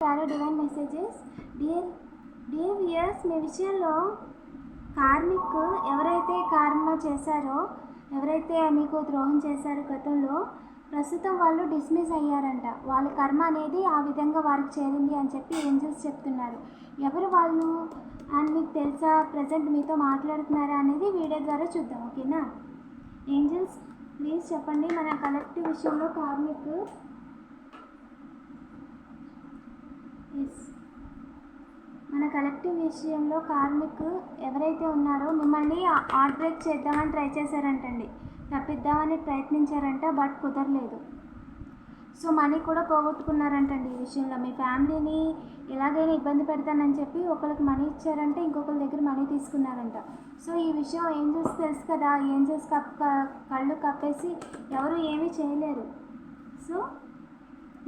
Tarot divine messages dear dear viewers మీ విషయంలో karmic ఎవరైతే కార్మ చేశారో ఎవరైతే మీకు ద్రోహం చేశారో గతంలో ప్రస్తుతం వాళ్ళు డిస్మిస్ అయ్యారంట. వాళ్ళ కర్మ అనేది ఆ విధంగా వారికి చేరింది అని చెప్పి ఏంజల్స్ చెప్తున్నారు. ఎవరు వాళ్ళు అండ్ మీకు తెలుసా? ప్రజెంట్ మీతో మాట్లాడుతున్నారా అనేది వీడియో ద్వారా చూద్దాం ఓకేనా? ఏంజల్స్ ప్లీజ్ చెప్పండి మన కలెక్టివ్ విషయంలో కార్మిక్ ఎస్ మన కలెక్టివ్ విషయంలో కార్మిక్ ఎవరైతే ఉన్నారో మిమ్మల్ని ఆర్ట్ బ్రేక్ చేద్దామని ట్రై చేశారంటండి. తప్పిద్దామని ప్రయత్నించారంట బట్ కుదరలేదు. సో మనీ కూడా పోగొట్టుకున్నారంటండి ఈ విషయంలో. మీ ఫ్యామిలీని ఎలాగైనా ఇబ్బంది పెడతానని చెప్పి ఒకరికి మనీ ఇచ్చారంటే ఇంకొకరి దగ్గర మనీ తీసుకున్నారంట. సో ఈ విషయం ఏంజల్స్ తెలుసు కదా ఏంజల్స్ కప్ కళ్ళు కప్పేసి ఎవరు ఏమీ చేయలేరు. సో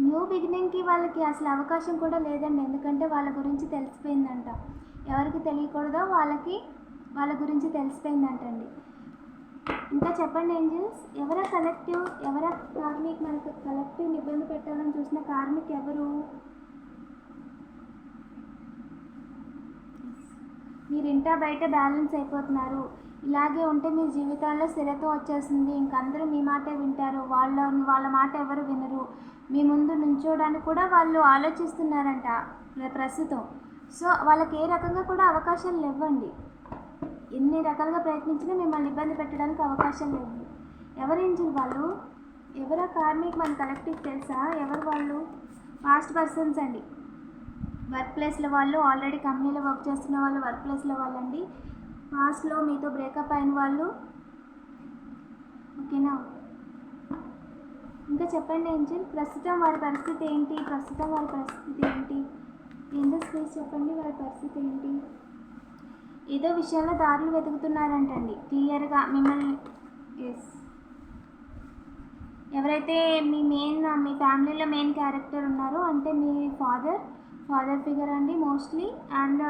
న్యూ బిగినింగ్కి వాళ్ళకి అసలు అవకాశం కూడా లేదండి. ఎందుకంటే వాళ్ళ గురించి తెలిసిపోయిందంట. ఎవరికి తెలియకూడదో వాళ్ళకి వాళ్ళ గురించి తెలిసిపోయిందంటండి. ఇంకా చెప్పండి ఏంజిల్స్ ఎవరా కలెక్టివ్ ఎవరా కార్మిక్ మనకు కలెక్టివ్ ఇబ్బంది పెట్టాలని చూసిన కార్మిక్ ఎవరు? మీరు ఇంటా బయట బ్యాలెన్స్ అయిపోతున్నారు. ఇలాగే ఉంటే మీ జీవితాల్లో స్థిరత్వం వచ్చేస్తుంది ఇంకందరూ మీ మాటే వింటారు. వాళ్ళ వాళ్ళ మాట ఎవరు వినరు. మీ ముందు నుంచోడానికి కూడా వాళ్ళు ఆలోచిస్తున్నారంట ప్రస్తుతం. సో వాళ్ళకి ఏ రకంగా కూడా అవకాశాలు లేవండి. ఎన్ని రకాలుగా ప్రయత్నించినా మిమ్మల్ని ఇబ్బంది పెట్టడానికి అవకాశం లేదు. ఎవరు ఇంజిన్ వాళ్ళు? ఎవరో కార్మిక్ మన కలెక్టివ్ తెలుసా? ఎవరు వాళ్ళు? ఫాస్ట్ పర్సన్స్ అండి. వర్క్ ప్లేస్లో వాళ్ళు ఆల్రెడీ కంపెనీలో వర్క్ చేస్తున్న వాళ్ళు వర్క్ ప్లేస్లో వాళ్ళండి. పాస్ట్లో మీతో బ్రేకప్ అయిన వాళ్ళు. ఓకేనా? ఇంకా చెప్పండి ఏంజిల్ ప్రస్తుతం వారి పరిస్థితి ఏంటి? ప్రస్తుతం వారి పరిస్థితి ఏంటి? ఏంజల్స్ ప్లీజ్ చెప్పండి వారి పరిస్థితి ఏంటి? ఏదో విషయంలో దారులు వెతుకుతున్నారంటండి. క్లియర్గా మిమ్మల్ని ఎస్ ఎవరైతే మీ మెయిన్ మీ ఫ్యామిలీలో మెయిన్ క్యారెక్టర్ ఉన్నారో అంటే మీ ఫాదర్ ఫాదర్ ఫిగర్ అండి మోస్ట్లీ అండ్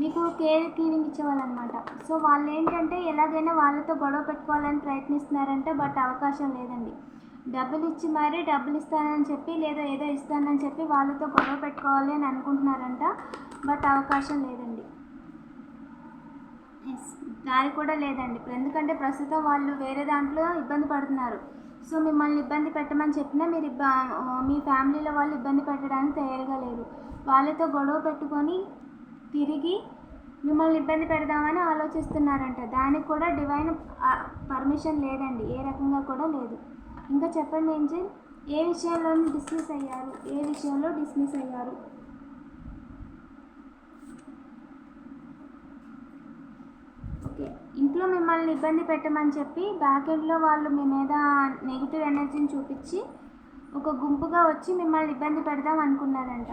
మీకు కేర్ కీవింగ్ ఇచ్చేవాళ్ళనమాట సో వాళ్ళు ఏంటంటే ఎలాగైనా వాళ్ళతో గొడవ పెట్టుకోవాలని ప్రయత్నిస్తున్నారంటే బట్ అవకాశం లేదండి. డబ్బులు ఇచ్చి మరీ డబ్బులు ఇస్తానని చెప్పి లేదా ఏదో ఇస్తానని చెప్పి వాళ్ళతో గొడవ పెట్టుకోవాలి అని అనుకుంటున్నారంట బట్ అవకాశం లేదండి. ఎస్ దారి కూడా లేదండి. ఎందుకంటే ప్రస్తుతం వాళ్ళు వేరే దాంట్లో ఇబ్బంది పడుతున్నారు. సో మిమ్మల్ని ఇబ్బంది పెట్టమని చెప్పినా మీరు ఇబ్బ మీ ఫ్యామిలీలో వాళ్ళు ఇబ్బంది పెట్టడానికి తయారుగా లేరు. వాళ్ళతో గొడవ పెట్టుకొని తిరిగి మిమ్మల్ని ఇబ్బంది పెడదామని ఆలోచిస్తున్నారంట. దానికి కూడా డివైన్ పర్మిషన్ లేదండి. ఏ రకంగా కూడా లేదు. ఇంకా చెప్పండి ఏంజల్ ఏ విషయంలో డిస్మిస్ అయ్యారు? ఏ విషయంలో డిస్మిస్ అయ్యారు? ఓకే. ఇంట్లో మిమ్మల్ని ఇబ్బంది పెట్టమని చెప్పి బ్యాక్ ఎండ్లో వాళ్ళు మీ మీద నెగిటివ్ ఎనర్జీని చూపించి ఒక గుంపుగా వచ్చి మిమ్మల్ని ఇబ్బంది పెడదాం అనుకున్నారంట.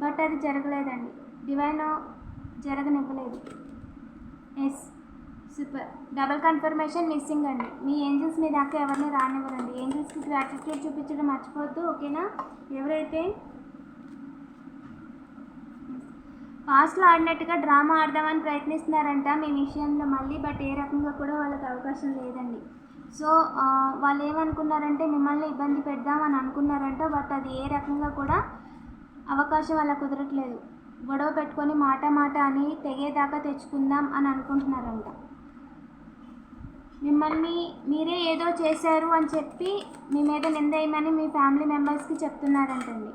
బట్ అది జరగలేదండి. Divine జరగనివ్వలేదు. Yes super. Double confirmation missing అండి. మీ ఏంజల్స్ మీ దాకా ఎవరిని రానివ్వరండి. ఏంజల్స్కి గ్రాటిట్యూడ్ చూపించడం మర్చిపోవద్దు ఓకేనా? ఎవరైతే పాస్ట్లో ఆడినట్టుగా డ్రామా ఆడదామని ప్రయత్నిస్తున్నారంట మీ విషయంలో మళ్ళీ బట్ ఏ రకంగా కూడా వాళ్ళకి అవకాశం లేదండి. సో వాళ్ళు ఏమనుకున్నారంటే మిమ్మల్ని ఇబ్బంది పెడదామని అనుకున్నారంట బట్ అది ఏ రకంగా కూడా అవకాశం అలా కుదరట్లేదు. గొడవ పెట్టుకొని మాట మాట అని తెగేదాకా తెచ్చుకుందాం అని అనుకుంటున్నారంట. మిమ్మల్ని మీరే ఏదో చేశారు అని చెప్పి మీ మీద నిందేయమని మీ ఫ్యామిలీ మెంబర్స్కి చెప్తున్నారంటండి.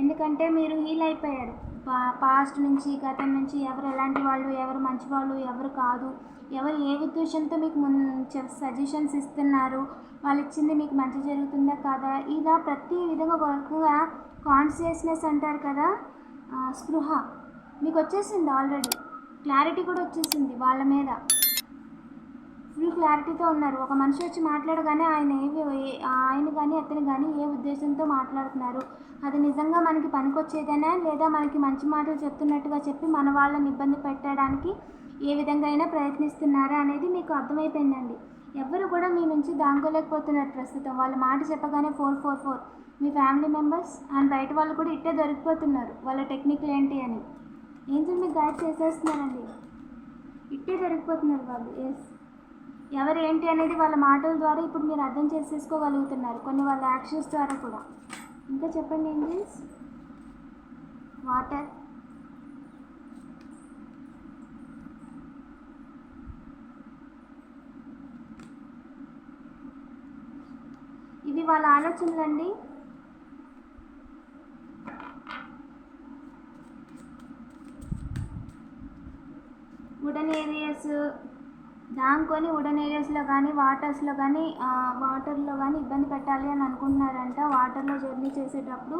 ఎందుకంటే మీరు హీల్ అయిపోయారు. పా పాస్ట్ నుంచి గతం నుంచి ఎవరు ఎలాంటి వాళ్ళు ఎవరు మంచి వాళ్ళు ఎవరు కాదు ఎవరు ఏ ఉద్దేశంతో మీకు మున్ సజెషన్స్ ఇస్తున్నారు వాళ్ళు ఇచ్చింది మీకు మంచి జరుగుతుందా కాదా? ఇలా ప్రతి విధంగా ఒక కాన్షియస్నెస్ అంటారు కదా స్పృహ. మీకు వచ్చేసింది ఆల్రెడీ క్లారిటీ కూడా వచ్చేసింది వాళ్ళ మీద. ఫుల్ క్లారిటీతో ఉన్నారు. ఒక మనిషి వచ్చి మాట్లాడగానే ఆయన ఏవి ఆయన కానీ అతను కానీ ఏ ఉద్దేశంతో మాట్లాడుతున్నారు? అది నిజంగా మనకి పనికొచ్చేదేనా? లేదా మనకి మంచి మాటలు చెప్తున్నట్టుగా చెప్పి మన వాళ్ళని ఇబ్బంది పెట్టడానికి ఏ విధంగా అయినా ప్రయత్నిస్తున్నారా అనేది మీకు అర్థమైపోయిందండి. ఎవరు కూడా మీ నుంచి దాంగోలేకపోతున్నారు ప్రస్తుతం. వాళ్ళ మాట చెప్పగానే ఫోర్ ఫోర్ ఫోర్. మీ ఫ్యామిలీ మెంబర్స్ అండ్ బయట వాళ్ళు కూడా ఇట్టే దొరికిపోతున్నారు. వాళ్ళ టెక్నిక్లు ఏంటి అని. ఏంటి మీకు గైడ్ చేసేస్తున్నారండి? ఇట్టే దొరికిపోతున్నారు వాళ్ళు ఎస్ ఎవరు ఏంటి అనేది వాళ్ళ మాటల ద్వారా ఇప్పుడు మీరు అర్థం చేసేసుకోగలుగుతున్నారు కొన్ని వాళ్ళ యాక్షన్స్ ద్వారా కూడా. ఇంకా చెప్పండి ఏంజల్స్ వాటర్ ఇవి వాళ్ళ ఆలోచనలండి. వుడన్ ఏరియాస్ దాంకొని వుడెన్ ఏరియాస్లో కానీ వాటర్స్లో కానీ వాటర్లో కానీ ఇబ్బంది పెట్టాలి అని అనుకుంటున్నారంట. వాటర్లో జర్నీ చేసేటప్పుడు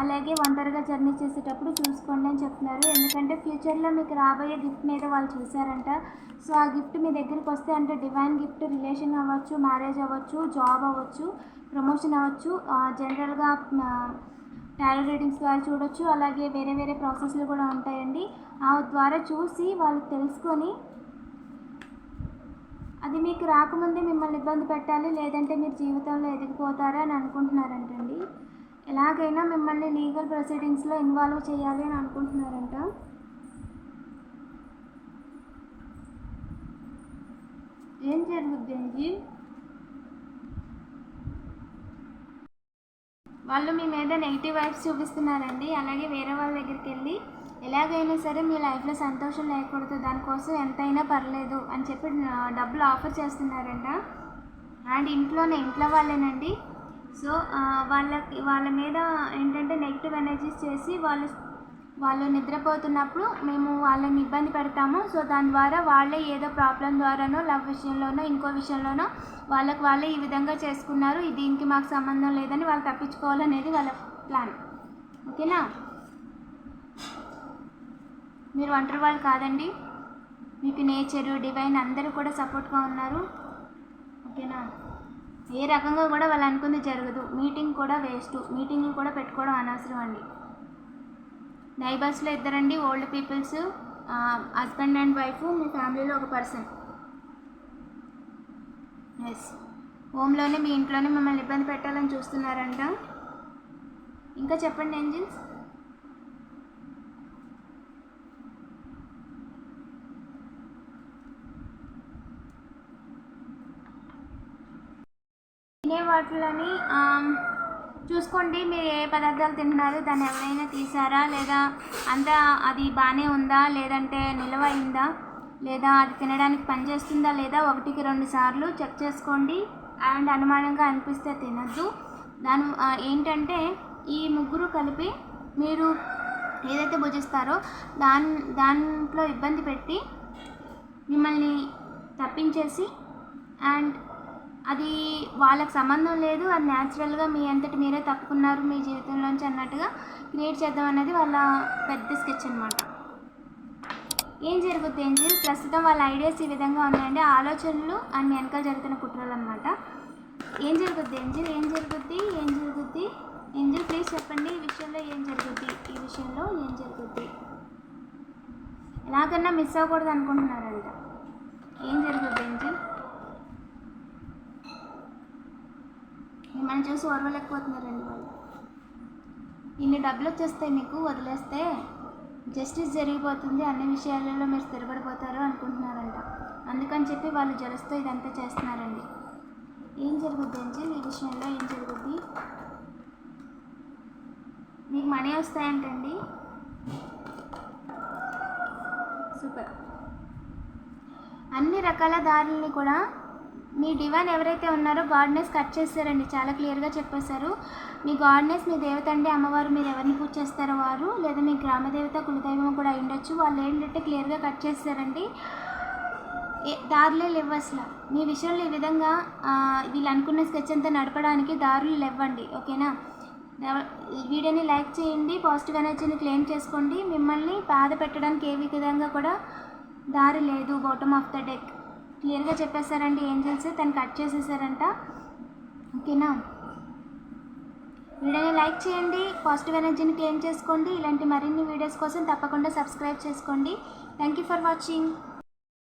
అలాగే ఒంటరిగా జర్నీ చేసేటప్పుడు చూసుకోండి అని చెప్తున్నారు. ఎందుకంటే ఫ్యూచర్లో మీకు రాబోయే గిఫ్ట్ మీద వాళ్ళు చూసారంట సో ఆ గిఫ్ట్ మీ దగ్గరికి వస్తే అంటే డివైన్ గిఫ్ట్ రిలేషన్ అవ్వచ్చు మ్యారేజ్ అవ్వచ్చు జాబ్ అవ్వచ్చు ప్రమోషన్ అవ్వచ్చు జనరల్గా టారో రీడింగ్స్ ద్వారా చూడొచ్చు. అలాగే వేరే వేరే ప్రాసెస్లు కూడా ఉంటాయండి. ఆ ద్వారా చూసి వాళ్ళు తెలుసుకొని అది మీకు రాకముందే మిమ్మల్ని ఇబ్బంది పెట్టాలి లేదంటే మీరు జీవితంలో ఎదిగిపోతారు అని అనుకుంటున్నారంటండి. ఎలాగైనా మిమ్మల్ని లీగల్ ప్రొసీడింగ్స్లో ఇన్వాల్వ్ చేయాలి అని అనుకుంటున్నారంట. ఏం జరుగుద్ది అండి? వాళ్ళు మీ మీద నెగిటివ్ వైబ్స్ చూపిస్తున్నారండి. అలాగే వేరే వాళ్ళ దగ్గరికి వెళ్ళి ఎలాగైనా సరే మీ లైఫ్లో సంతోషం లేకూడదు దానికోసం ఎంతైనా పర్లేదు అని చెప్పి డబ్బులు ఆఫర్ చేస్తున్నారంట. అండ్ ఇంట్లోనే ఇంట్లో వాళ్ళేనండి. సో వాళ్ళకి వాళ్ళ మీద ఏంటంటే నెగిటివ్ ఎనర్జీస్ చేసి వాళ్ళు వాళ్ళు నిద్రపోతున్నప్పుడు మేము వాళ్ళని ఇబ్బంది పెడతాము. సో దాని ద్వారా వాళ్ళే ఏదో ప్రాబ్లం ద్వారానో లవ్ విషయంలోనో ఇంకో విషయంలోనో వాళ్ళకి వాళ్ళే ఈ విధంగా చేసుకున్నారు. దీనికి మాకు సంబంధం లేదని వాళ్ళు తప్పించుకోవాలనేది వాళ్ళ ప్లాన్ ఓకేనా? మీరు ఒంటరి వాళ్ళు కాదండి. మీకు నేచరు డివైన్ అందరూ కూడా సపోర్ట్గా ఉన్నారు. ఓకేనా? ఏ రకంగా కూడా వాళ్ళు అనుకుంది జరగదు. మీటింగ్ కూడా వేస్ట్. మీటింగ్లు కూడా పెట్టుకోవడం అనవసరం అండి. నైబర్స్లో ఇద్దరండి. Old peoples husband and wife మీ ఫ్యామిలీలో ఒక పర్సన్. ఎస్. హోమ్లోనే మీ ఇంట్లోనే మిమ్మల్ని ఇబ్బంది పెట్టాలని చూస్తున్నారంట. ఇంకా చెప్పండి ఏంజిల్స్? తినే వాటిలోని చూసుకోండి మీరు ఏ పదార్థాలు తింటున్నారు దాన్ని ఎవరైనా తీసారా లేదా అంతా అది బాగానే ఉందా లేదంటే నిల్వ అయిందా లేదా అది తినడానికి పనిచేస్తుందా లేదా ఒకటికి రెండు సార్లు చెక్ చేసుకోండి. అండ్ అనుమానంగా అనిపిస్తే తినద్దు. దాని ఏంటంటే ఈ ముగ్గురు కలిపి మీరు ఏదైతే భుజిస్తారో దాని దాంట్లో ఇబ్బంది పెట్టి మిమ్మల్ని తప్పించేసి అండ్ అది వాళ్ళకి సంబంధం లేదు. అది న్యాచురల్గా మీ అంతటి మీరే తప్పుకున్నారు మీ జీవితంలోంచి అన్నట్టుగా క్రియేట్ చేద్దాం అనేది వాళ్ళ పెద్ద స్కెచ్ అనమాట ఏం జరుగుతుంది ఏంజిల్ ప్రస్తుతం వాళ్ళ ఐడియాస్ ఈ విధంగా ఉన్నాయండి. ఆలోచనలు అండ్ మీ వెనకాల జరుగుతున్న కుట్రలు అనమాట ఏం జరుగుద్ది ఏంజిల్ ఏం జరుగుద్ది? ఏం జరుగుద్ది? ఏంజిల్ ప్లీజ్ చెప్పండి ఈ విషయంలో ఏం జరుగుద్ది? ఈ విషయంలో ఏం జరుగుద్ది? ఎలాగన్నా మిస్ అవ్వకూడదు అనుకుంటున్నారంట ఏం జరుగుద్ది ఏంజిల్ మిమ్మల్ని చూసి ఓర్వలేకపోతున్నారండి వాళ్ళు. ఇన్ని డబ్బులు వచ్చేస్తాయి మీకు వదిలేస్తే జస్టిస్ జరిగిపోతుంది అన్ని విషయాలలో మీరు స్థిరపడిపోతారు అనుకుంటున్నారంట. అందుకని చెప్పి వాళ్ళు జలుస్తూ ఇదంతా చేస్తున్నారండి. ఏం జరుగుద్ది ఏంజిల్ ఈ విషయంలో ఏం జరుగుద్ది? మీకు మనీ వస్తాయంటండి. సూపర్. అన్ని రకాల దారుల్ని కూడా మీ డివైన్ ఎవరైతే ఉన్నారో గాడ్నెస్ కట్ చేస్తారండి. చాలా క్లియర్గా చెప్పేశారు. మీ గాడ్నెస్ మీ దేవత అమ్మవారు మీరు ఎవరిని పూజ చేస్తారో వారు లేదా మీ గ్రామ దేవత కులదైవం కూడా ఉండొచ్చు. వాళ్ళు ఏంటంటే క్లియర్గా కట్ చేస్తారండి. దారులే లేవు అసలు. మీ విషయంలో ఈ విధంగా వీళ్ళు అనుకున్న స్కెచ్ అంతా నడపడానికి దారులు లేవండి. ఓకేనా? వీడియోని లైక్ చేయండి పాజిటివ్ ఎనర్జీని క్లెయిమ్ చేసుకోండి. మిమ్మల్ని బాధ పెట్టడానికి ఏ విధంగా కూడా దారి లేదు బాటమ్ ఆఫ్ ద డెక్. క్లియర్గా చెప్పేశారండి ఏంజల్స్ తను కట్ చేసేసారంట ఓకేనా? వీడియోని లైక్ చేయండి పాజిటివ్ ఎనర్జీని క్లెయిమ్ చేసుకోండి ఇలాంటి మరిన్ని వీడియోస్ కోసం తప్పకుండా సబ్స్క్రైబ్ చేసుకోండి. Thank you for watching.